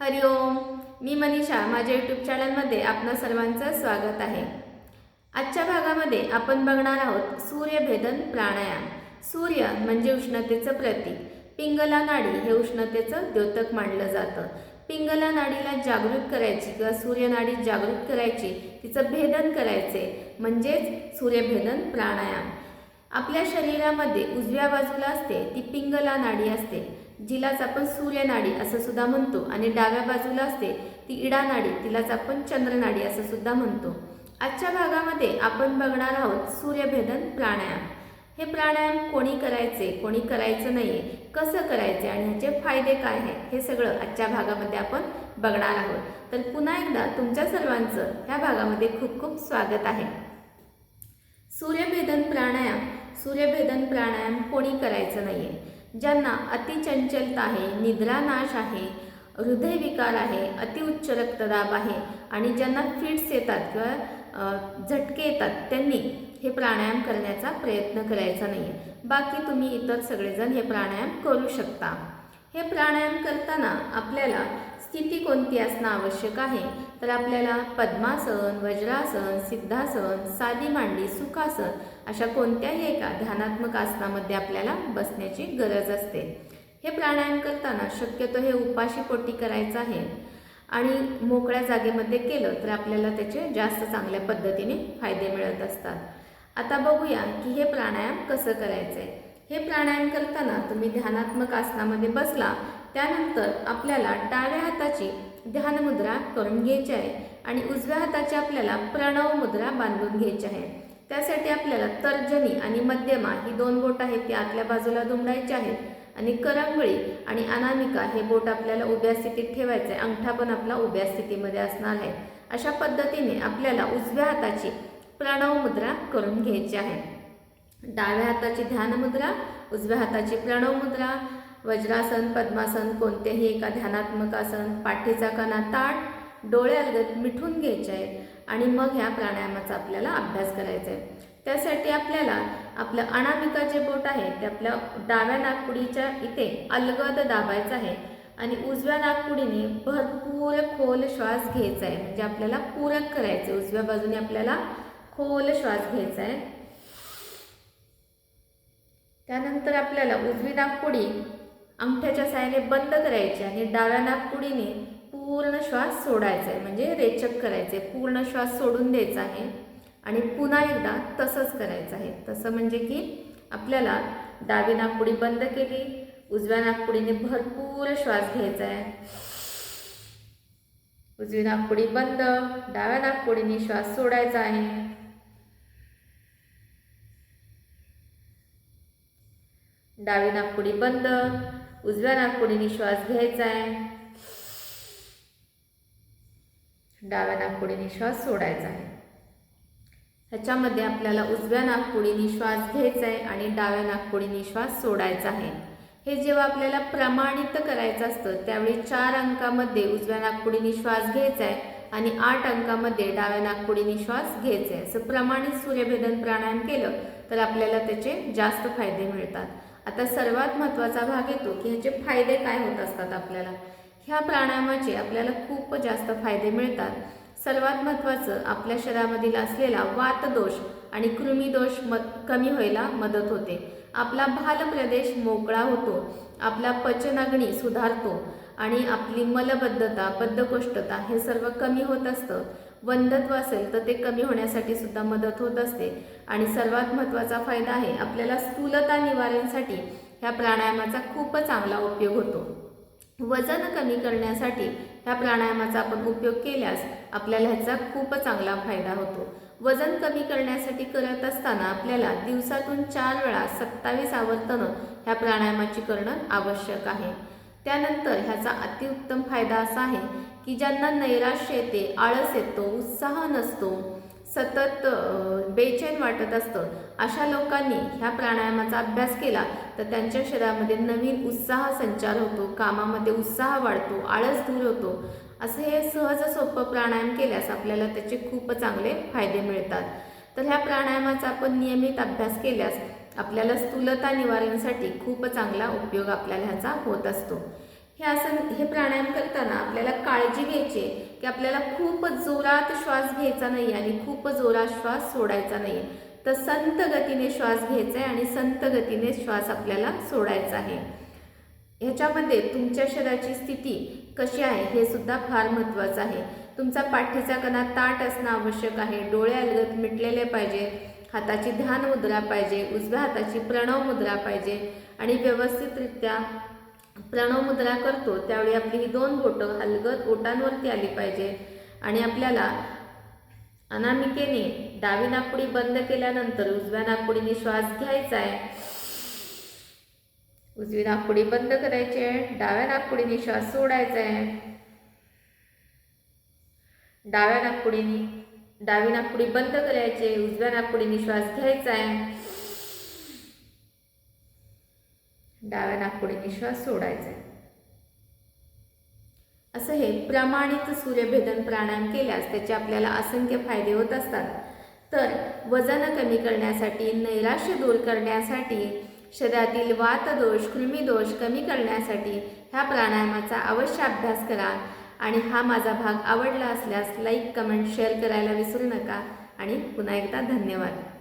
हरिओम मी मनीषा माझ्या यूट्यूब चॅनलमध्ये आपणा सर्वांचं स्वागत आहे. आजच्या भागामध्ये आपण बघणार आहोत सूर्यभेदन प्राणायाम. सूर्य म्हणजे उष्णतेचं प्रतीक. पिंगला नाडी हे उष्णतेचं द्योतक मानलं जातं. पिंगला नाडीला जागृत करायची किंवा सूर्यनाडी जागृत करायची तिचं भेदन करायचे म्हणजेच सूर्यभेदन प्राणायाम. आपल्या शरीरामध्ये उजव्या बाजूला असते ती पिंगला नाडी असते. जिलाच आपण सूर्यनाडी असं सुद्धा म्हणतो आणि डाव्या बाजूला असते ती इडा नाडी तिलाच आपण चंद्रनाडी असं सुद्धा म्हणतो. आजच्या भागामध्ये आपण बघणार आहोत सूर्यभेदन प्राणायाम. हे प्राणायाम कोणी करायचे कोणी करायचं नाही कसं करायचे आणि ह्याचे फायदे काय आहेत हे सगळं आजच्या भागामध्ये आपण बघणार आहोत. तर पुन्हा एकदा तुमच्या सर्वांचं ह्या भागामध्ये खूप खूप स्वागत आहे. सूर्यभेदन प्राणायाम. सूर्यभेदन प्राणायाम कोणी करायचं नाही आहे ज्यांना अतिचंचलता आहे निद्रानाश आहे हृदयविकार आहे अतिउच्च रक्तदाब आहे आणि ज्यांना फिट्स येतात किंवा झटके येतात त्यांनी हे प्राणायाम करण्याचा प्रयत्न करायचा नाही बाकी तुम्ही इतर सगळेजण हे प्राणायाम करू शकता. हे प्राणायाम करताना आपल्याला स्थिती कोणती असणं आवश्यक आहे? तर आपल्याला पद्मासन वज्रासन सिद्धासन साधी मांडी सुखासन अशा कोणत्याही एका ध्यानात्मक आसनामध्ये आपल्याला बसण्याची गरज असते. हे प्राणायाम करताना शक्यतो हे उपाशी पोटी करायचं आहे. आणि मोकळ्या जागेमध्ये केलं तर आपल्याला त्याचे जास्त चांगल्या पद्धतीने फायदे मिळत असतात. आता बघूया की हे प्राणायाम कसं करायचं आहे हे प्राणायाम करताना तुम्ही ध्यानात्मक आसनामध्ये बसला त्यानंतर आपल्याला डाव्या हाताची ध्यान मुद्रा करून घ्यायची आहे आणि उजव्या हाताची आपल्याला प्रणव मुद्रा बांधून घ्यायची आहे. त्यासाठी आपल्याला तर्जनी आणि मध्यमा ही दोन बोट आहेत ती आतल्या बाजूला दुमडायची आहेत. आणि करंगळी आणि अनामिका हे बोट आपल्याला उभ्या स्थितीत ठेवायचं आहे. अंगठा पण आपला उभ्या स्थितीमध्ये असणार आहे. अशा पद्धतीने आपल्याला उजव्या हाताची प्रणव मुद्रा करून घ्यायची आहे. डाव्या हाताची ध्यान मुद्रा उजव्या हाताची प्रणव मुद्रा वज्रासन पद्मासन कोणतेही एका ध्यानात्मक आसन पाठीचा कणा ताट डोळे अलगत मिठून घ्यायचे आहेत आणि मग ह्या प्राणायामाचा आपल्याला अभ्यास करायचा आहे. त्यासाठी आपल्याला आपलं अनामिका जे बोट आहे ते आपल्या डाव्या नागपुडीच्या इथे अलगद दाबायचं आहे आणि उजव्या नागपुडीने भरपूर खोल श्वास घ्यायचा आहे. म्हणजे आपल्याला पूरक करायचं आहे. उजव्या बाजूने आपल्याला खोल श्वास घ्यायचा आहे. त्यानंतर आपल्याला उजवी नागपुडी अंगठ्याच्या साहाय्याने बंद करायची आणि डाव्या नागपुडीने पूर्ण श्वास सोडायचा आहे म्हणजे रेचक करायचे पूर्ण श्वास सोडून द्यायचा आहे. आणि पुन्हा एकदा तसंच करायचं आहे. तसं म्हणजे की आपल्याला डावी नागपुडी बंद केली उजव्या नागपुडीने भरपूर श्वास घ्यायचा आहे. उजवी नागपुडी बंद डाव्या नागपुडीने श्वास सोडायचा आहे. डावी नागपुडी बंद उजव्या नागपुडीने श्वास घ्यायचा आहे. डाव्या नागपुडीने श्वास सोडायचा आहे. ह्याच्यामध्ये आपल्याला उजव्या नागपुडीने श्वास घ्यायचा आहे आणि डाव्या नागपुडीने श्वास सोडायचा आहे. हे जेव्हा आपल्याला प्रमाणित करायचं असतं त्यावेळी चार अंकामध्ये उजव्या नागपुडीने श्वास घ्यायचा आहे आणि आठ अंकामध्ये डाव्या नागपुडीने श्वास घ्यायचा आहे. असं प्रमाणित सूर्यभेदन प्राणायाम केलं तर आपल्याला त्याचे जास्त फायदे मिळतात. आता सर्वात महत्त्वाचा भाग येतो की ह्याचे फायदे काय होत असतात आपल्याला. ह्या प्राणायामाचे आपल्याला खूप जास्त फायदे मिळतात. सर्वात महत्त्वाचं आपल्या शरीरामधील असलेला वातदोष आणि कृमीदोष म कमी व्हायला मदत होते. आपला भाल प्रदेश मोकळा होतो. आपला पचनाग्नी सुधारतो आणि आपली मलबद्धता बद्धकोष्ठता हे सर्व कमी होत असतं. वंधत्व असेल तर ते कमी होण्यासाठी सुद्धा मदत होत असते. आणि सर्वात महत्त्वाचा फायदा आहे आपल्याला स्थूलता निवारणसाठी ह्या प्राणायामाचा खूप चांगला उपयोग होतो. वजन कमी करण्यासाठी ह्या प्राणायामाचा आपण उपयोग केल्यास आपल्याला ह्याचा खूप चांगला फायदा होतो. वजन कमी करण्यासाठी करत असताना आपल्याला दिवसातून चार वेळा सत्तावीस आवर्तनं ह्या प्राणायामाची करणं आवश्यक आहे. त्यानंतर ह्याचा अतिउत्तम फायदा असा आहे की ज्यांना नैराश्य येते आळस येतो उत्साह नसतो सतत बेचैन वाटत असतं अशा लोकांनी ह्या प्राणायामाचा अभ्यास केला तर त्यांच्या शरीरामध्ये नवीन उत्साह संचार होतो कामामध्ये उत्साह वाढतो आळस दूर होतो. असं हे सहज सोपं प्राणायाम केल्यास आपल्याला त्याचे खूप चांगले फायदे मिळतात. तर ह्या प्राणायामाचा आपण नियमित अभ्यास केल्यास आपल्याला स्थूलता निवारणसाठी खूप चांगला उपयोग आपल्याला ह्याचा होत असतो. हे आसन हे प्राणायाम करताना आपल्याला काळजी घ्यायची आहे की आपल्याला खूप जोरात श्वास घ्यायचा नाही आणि खूप जोरात श्वास सोडायचा नाही. तर संत गतीने श्वास घ्यायचा आहे आणि संत गतीने श्वास आपल्याला सोडायचा आहे. ह्याच्यामध्ये तुमच्या शरीराची स्थिती कशी आहे हे सुद्धा फार महत्त्वाचं आहे. तुमचा पाठीचा कणा ताट असणं आवश्यक आहे डोळे अलगत मिटलेले पाहिजे हाताची ध्यान मुद्रा पाहिजे उजव्या हाताची प्रणव मुद्रा पाहिजे आणि व्यवस्थितरित्या प्रणव मुद्रा करतो त्यावेळी आपली ही दोन बोटं हलगत ओटांवरती आली पाहिजे. आणि आपल्याला अनामिकेने डावी नाकुडी बंद केल्यानंतर उजव्या नाकुडीने श्वास घ्यायचा आहे. उजवी नाकुडी बंद करायची आहे डाव्या नाकपुडीने श्वास सोडायचा आहे. डाव्या नाकपुडीने डावी नाकपुडी बंद करायचे उजव्या नाकपुडीने श्वास घ्यायचा आहे. डाव्या नाकपुडीने श्वास सोडायचा आहे. असं हे प्रमाणित सूर्यभेदन प्राणायाम केल्यास त्याचे आपल्याला असंख्य फायदे होत असतात. तर वजन कमी करण्यासाठी नैराश्य दूर करण्यासाठी शरीरातील वातदोष कृमिदोष कमी करण्यासाठी ह्या प्राणायामाचा अवश्य अभ्यास करा. आणि हा माझा भाग आवडला असल्यास लाईक कमेंट शेअर करायला विसरू नका. आणि पुन्हा एकदा धन्यवाद.